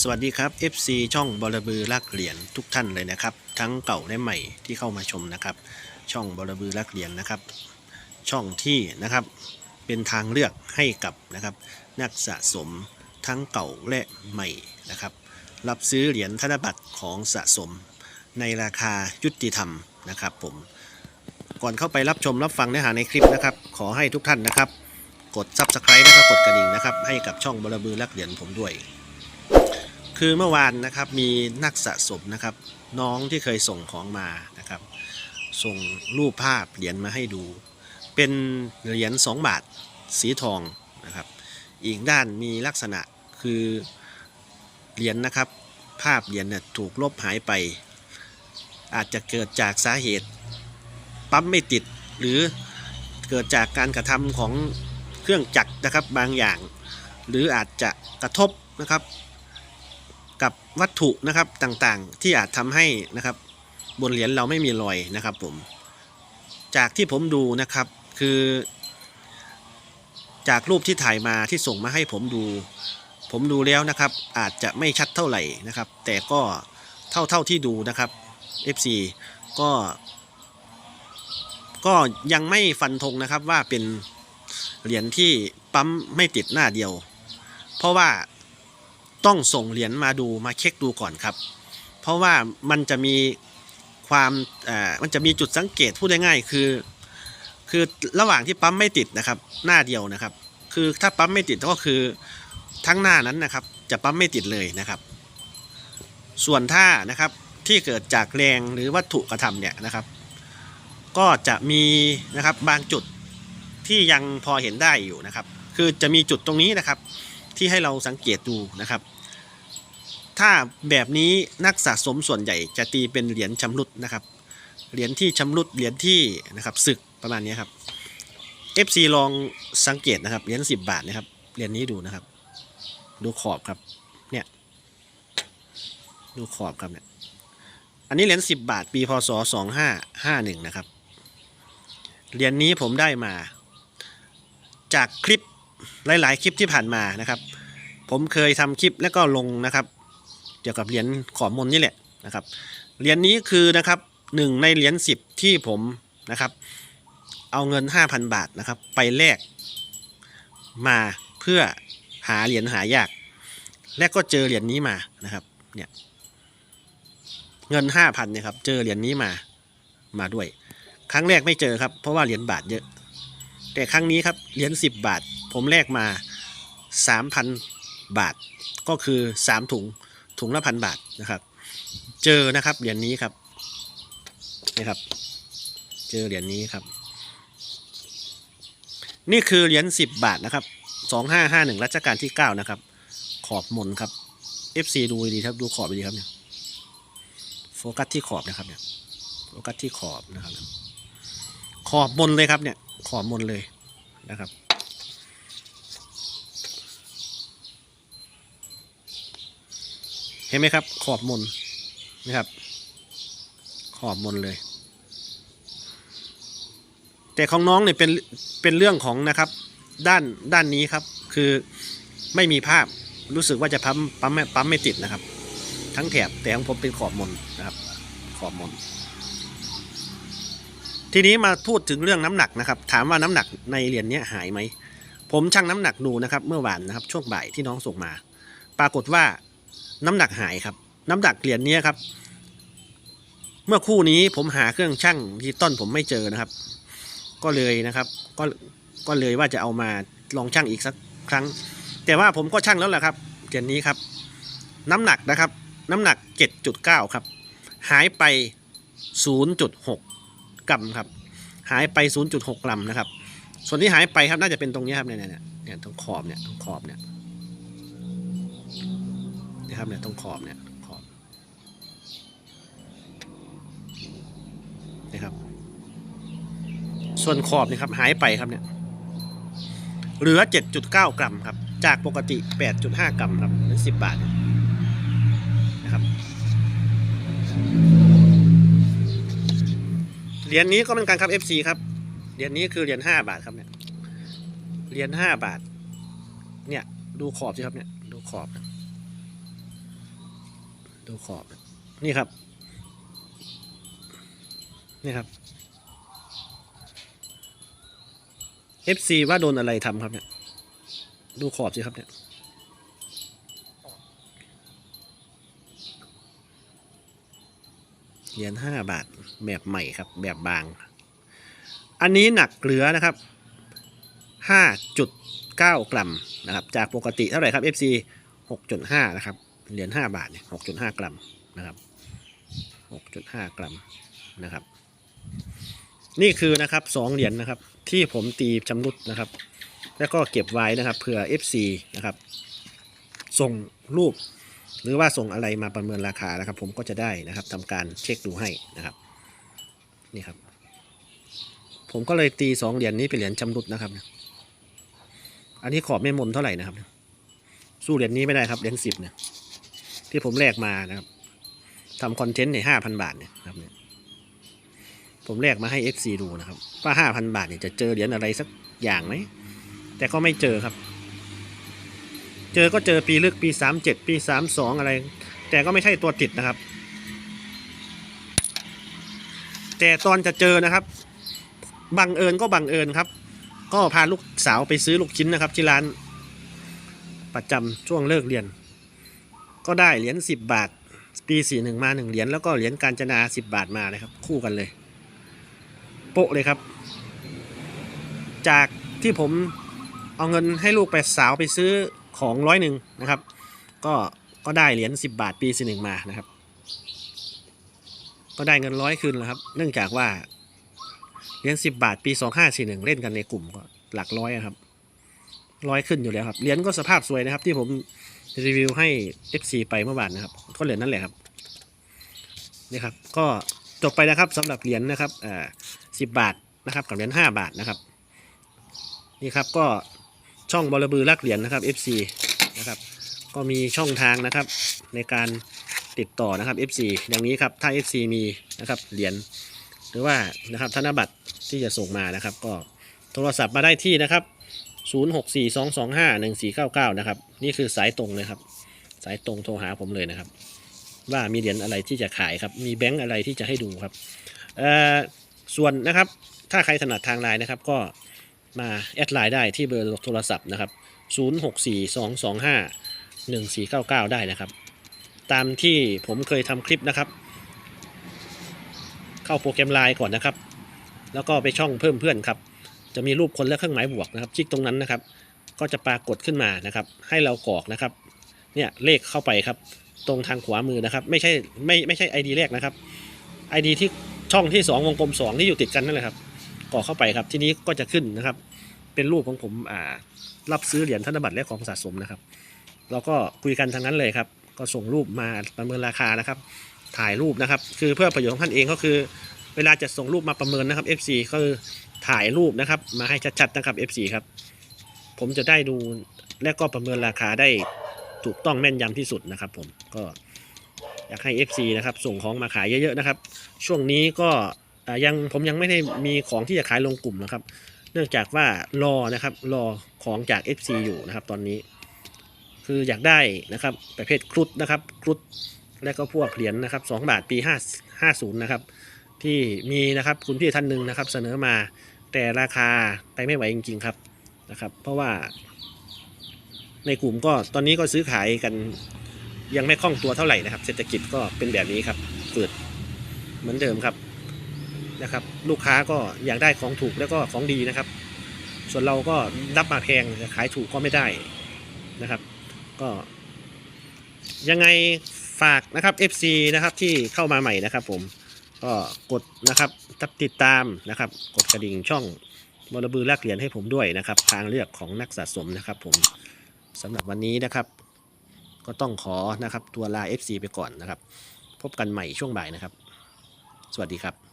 สวัสดีครับ FC ช่องบอระบือลักเหรียญทุกท่านเลยนะครับ ทั้งเก่าและใหม่ที่เข้ามาชมนะครับ ช่องบอระบือลักเหรียญนะครับ ช่องที่นะครับเป็นทางเลือกให้กับนะครับ นักสะสมทั้งเก่าและใหม่นะครับ รับซื้อเหรียญธนบัตรของสะสมในราคายุติธรรมนะครับ ผม ก่อนเข้าไปรับชมรับฟังเนื้อหาในคลิปนะครับ ขอให้ทุกท่านนะครับ กด Subscribe นะครับกดกระดิ่งนะครับ ให้กับช่องบอระบือลักเหรียญผมด้วย คือเมื่อวานนะครับมีนักสะสมนะครับ น้องที่เคยส่งของมานะครับ ส่งรูปภาพเหรียญมาให้ดู เป็นเหรียญ2บาทสีทองนะครับ อีกด้านมีลักษณะคือเหรียญนะครับ ภาพเหรียญเนี่ยถูกลบหายไป อาจจะเกิดจากสาเหตุ ปั๊มไม่ติดหรือเกิดจากการกระทำของเครื่องจักรนะครับบางอย่าง หรืออาจจะกระทบนะครับ กับวัตถุนะครับต่างๆ ที่อาจทำให้นะครับ บนเหรียญเราไม่มีรอยนะครับผม จากที่ผมดูนะครับคือ จากรูปที่ถ่ายมาที่ส่งมาให้ผมดู ผมดูแล้วนะครับ อาจจะไม่ชัดเท่าไหร่นะครับ แต่ก็เท่าเท่าที่ดูนะครับ FC ก็ ก็ยังไม่ฟันธงนะครับว่าเป็นเหรียญที่ปั๊มไม่ติดหน้าเดียว เพราะว่า ต้องส่งเหรียญมาดูมาเช็คดูก่อนครับ เพราะว่ามันจะมีความมันจะมีจุดสังเกตพูดง่ายๆคือ คือระหว่างที่ปั๊มไม่ติดนะครับ หน้าเดียวนะครับ คือถ้าปั๊มไม่ติดก็คือทั้งหน้านั้นนะครับ จะปั๊มไม่ติดเลยนะครับ ส่วนถ้านะครับที่เกิดจากแรงหรือวัตถุกระทำเนี่ยนะครับ ก็จะมีนะครับบางจุดที่ยังพอเห็นได้อยู่นะครับ คือจะมีจุดตรงนี้นะครับ ที่ให้เราสังเกตดูนะครับ ถ้าแบบนี้นักสะสมส่วนใหญ่จะตีเป็นเหรียญชำรุดนะครับ เหรียญที่ชำรุดเหรียญที่นะครับศึกประมาณนี้ครับ FC ลองสังเกตนะครับเหรียญ10 บาทนะครับเหรียญนี้ดูนะครับ ดูขอบครับเนี่ยดูขอบครับเนี่ยอันนี้เหรียญ10 บาท ปีพศ2551 นะครับ เหรียญนี้ผมได้มา จากคลิป หลาย ๆ คลิปที่ผ่านมานะครับ ผมเคยทำคลิปแล้วก็ลงนะครับ เกี่ยวกับเหรียญขอมนนี่แหละนะครับเหรียญนี้คือนะครับหนึ่งในเหรียญสิบที่ผมนะครับ เอาเงิน 5,000 บาทนะครับ ไปแลกมาเพื่อหาเหรียญหายาก และก็เจอเหรียญนี้มานะครับเนี่ยเงิน 5,000เนี่ยครับเจอเหรียญนี้มามาด้วย ครั้งแรกไม่เจอครับเพราะว่าเหรียญบาทเยอะ แต่ครั้งนี้ครับเหรียญ10 บาท ผมแลกมา 3,000 บาท ก็คือ 3 ถุงถุงละพันบาทนะครับ เจอนะครับเหรียญนี้ครับนี่ครับ เจอเหรียญนี้ครับ นี่คือเหรียญ10 บาทนะครับ 2551รัชกาลที่ 9 นะครับ ขอบมนครับ FC ดูดีครับดูขอบดีครับเนี่ยโฟกัสที่ขอบนะครับเนี่ยโฟกัสที่ขอบนะครับ ขอบบนเลยครับเนี่ย ขอบบนเลยนะครับ เห็นไหมครับ ขอบบนนะครับ ขอบบนเลย แต่ของน้องเนี่ยเป็นเป็นเรื่องของนะครับ ด้านด้านนี้ครับ คือไม่มีภาพรู้สึกว่าจะปั๊มปั๊มไม่ปั๊มไม่ติดนะครับ ทั้งแถบแต่ของผมเป็นขอบบนนะครับ ขอบบนทีนี้มาพูดถึงเรื่องน้ำหนักนะครับ ถามว่าน้ำหนักในเหรียญเนี้ยหายไหมผมชั่งน้ำหนักดูนะครับ เมื่อวานนะครับ ช่วงบ่ายที่น้องส่งมา ปรากฏว่า น้ำหนักหายครับ น้ำหนักเหรียญนี้ครับ เมื่อคู่นี้ผมหาเครื่องชั่งที่ต้นผมไม่เจอนะครับ ก็เลยนะครับ ก็ก็เลยว่าจะเอามาลองชั่งอีกสักครั้ง แต่ว่าผมก็ชั่งแล้วแหละครับเหรียญนี้ครับ น้ำหนักนะครับ น้ำหนัก 7.9 ครับ หายไป 0.6 กรัมครับ หายไป 0.6 กรัมนะครับ ส่วนที่หายไปครับน่าจะเป็นตรงนี้ครับเนี่ยเนี่ยเนี่ยตรงขอบเนี่ยตรงขอบเนี่ย นะครับเนี่ยตรงขอบเนี่ยขอบนะครับ ส่วนขอบนี่ครับหายไปครับเนี่ยเหลือ 7.9 กรัมครับ จากปกติ 8.5 กรัมครับหรือ10 บาทนะครับเหรียญนี้ก็เป็นการครับ FC ครับเหรียญนี้คือเหรียญห้าบาทครับเนี่ยเหรียญห้าบาท เนี่ยดูขอบสิครับเนี่ยดูขอบนะ ดูขอบ นี่ครับ นี่ครับ FC ว่าโดนอะไรทำครับเนี่ย ดูขอบสิครับเนี่ยเหรียญห้าบาทแบบใหม่ครับ แบบบาง อันนี้หนักเหลือนะครับห้าจุดเก้ากรัมนะครับ จากปกติเท่าไหร่ครับ FC หกจุดห้านะครับ เหรียญห้าบาทเนี่ยหกจุดห้ากรัมนะครับหกจุดห้ากรัมนะครับ นี่คือนะครับสองเหรียญนะครับ ที่ผมตีชำรุดนะครับ แล้วก็เก็บไว้นะครับเผื่อ FC นะครับ ส่งรูป หรือว่าส่งอะไรมาประเมินราคานะครับ ผมก็จะได้นะครับทำการเช็คดูให้นะครับนี่ครับ ผมก็เลยตีสองเหรียญนี้เป็นเหรียญชำรุดนะครับ อันนี้ขอบไม่มนเท่าไหร่นะครับ สู้เหรียญนี้ไม่ได้ครับเหรียญสิบเนี่ย ที่ผมแลกมานะครับทำคอนเทนต์ในห้าพันบาทเนี่ยครับเนี่ยผมแลกมาให้ FC ดูนะครับ ว่าห้าพันบาทเนี่ยจะเจอเหรียญอะไรสักอย่างไหม แต่ก็ไม่เจอครับ เจอก็เจอปีลึกปีสามเจ็ดปีสามสองอะไร แต่ก็ไม่ใช่ตัวติดนะครับ แต่ตอนจะเจอนะครับ บังเอิญก็บังเอิญครับ ก็พาลูกสาวไปซื้อลูกชิ้นนะครับ ที่ร้านประจำช่วงเลิกเรียน ก็ได้เหรียญสิบบาท ปีสี่หนึ่งมาหนึ่งเหรียญแล้วก็เหรียญการจนาสิบบาทมาเลยครับ คู่กันเลย โปะเลยครับ จากที่ผมเอาเงินให้ลูกไปสาวไปซื้อของร้อยหนึ่งนะครับ ก็ก็ได้เหรียญสิบบาทปีสี่หนึ่งมานะครับ ก็ได้เงินร้อยคืนแล้วครับ เนื่องจากว่าเหรียญสิบบาทปีสองห้าสี่หนึ่งเล่นกันในกลุ่มก็หลักร้อยอะครับร้อยขึ้นอยู่แล้วครับเหรียญก็สภาพสวยนะครับ ที่ผม รีวิวให้ FC ไปเมื่อวานนะครับก็เหรียญนั่นแหละครับนี่ครับ ก็จบไปนะครับสำหรับเหรียญนะครับอ่าสิบบาทนะครับกับเหรียญห้าบาทนะครับ นี่ครับก็ช่องบอลบือลักเหรียญนะครับ FC นะครับก็มีช่องทางนะครับในการติดต่อนะครับ FC อย่างนี้ครับถ้า FC มีนะครับเหรียญหรือว่านะครับธนบัตรที่จะส่งมานะครับ ก็โทรศัพท์มาได้ที่นะครับ 0642251499 นะครับ นี่คือสายตรงเลยครับ สายตรงโทรหาผมเลยนะครับ ว่ามีเหรียญอะไรที่จะขายครับ มีแบงก์อะไรที่จะให้ดูครับเออส่วนนะครับ ถ้าใครถนัดทางไลน์นะครับก็มาแอดไลน์ได้ที่เบอร์โทรศัพท์นะครับ 0642251499 ได้นะครับ ตามที่ผมเคยทำคลิปนะครับ เข้าโปรแกรมไลน์ก่อนนะครับ แล้วก็ไปช่องเพิ่มเพื่อนครับ จะมีรูปคนและเครื่องหมายบวกนะครับ คลิกตรงนั้นนะครับ ก็จะปรากฏขึ้นมานะครับ ให้เรากรอกนะครับ เนี่ยเลขเข้าไปครับ ตรงทางขวามือนะครับ ไม่ใช่ไม่ไม่ใช่ ID แรกนะครับ ID ที่ช่องที่ 2 วงกลม 2 ที่อยู่ติดกันนั่นแหละครับกรอกเข้าไปครับ ทีนี้ก็จะขึ้นนะครับ เป็นรูปของผมอ่ารับซื้อเหรียญธนบัตรและของสะสมนะครับเราก็คุยกันทางนั้นเลยครับ ก็ส่งรูปมาประเมินราคานะครับ ถ่ายรูปนะครับ คือเพื่อประโยชน์ของท่านเองก็คือ เวลาจะส่งรูปมาประเมินนะครับ FC ก็ถ่ายรูปนะครับ มาให้ชัดๆนะครับ FC ครับ ผมจะได้ดูและก็ประเมินราคาได้ถูกต้องแม่นยำที่สุดนะครับ ผมก็อยากให้ FC นะครับส่งของมาขายเยอะๆนะครับ ช่วงนี้ก็ยังผมยังไม่ได้มีของที่จะขายลงกลุ่มนะครับ เนื่องจากว่ารอนะครับรอของจาก FC อยู่นะครับ ตอนนี้ คืออยากได้นะครับประเภทครุฑนะครับครุฑและก็พวกเหรียญนะครับ2บาทปี5 50นะครับ ที่มีนะครับคุณพี่ท่านหนึ่งนะครับ เสนอมาแต่ราคาไปไม่ไหวจริง ๆ ครับนะครับ เพราะว่า ในกลุ่มก็ตอนนี้ก็ซื้อขายกัน ยังไม่คล่องตัวเท่าไหร่นะครับ เศรษฐกิจก็เป็นแบบนี้ครับเปิดเหมือนเดิมครับนะครับ ลูกค้าก็อยากได้ของถูกแล้วก็ของดีนะครับ ส่วนเราก็รับมาแพงขายถูกก็ไม่ได้นะครับ ก็ยังไงฝากนะครับ FC นะครับที่เข้ามาใหม่นะครับผม ก็กดนะครับติดตามนะครับ กดกระดิ่งช่องบอลบือแลกเหรียญให้ผมด้วยนะครับ ทางเลือกของนักสะสมนะครับ ผมสำหรับวันนี้นะครับ ก็ต้องขอนะครับตัวลา FC ไปก่อนนะครับ พบกันใหม่ช่วงบ่ายนะครับ สวัสดีครับ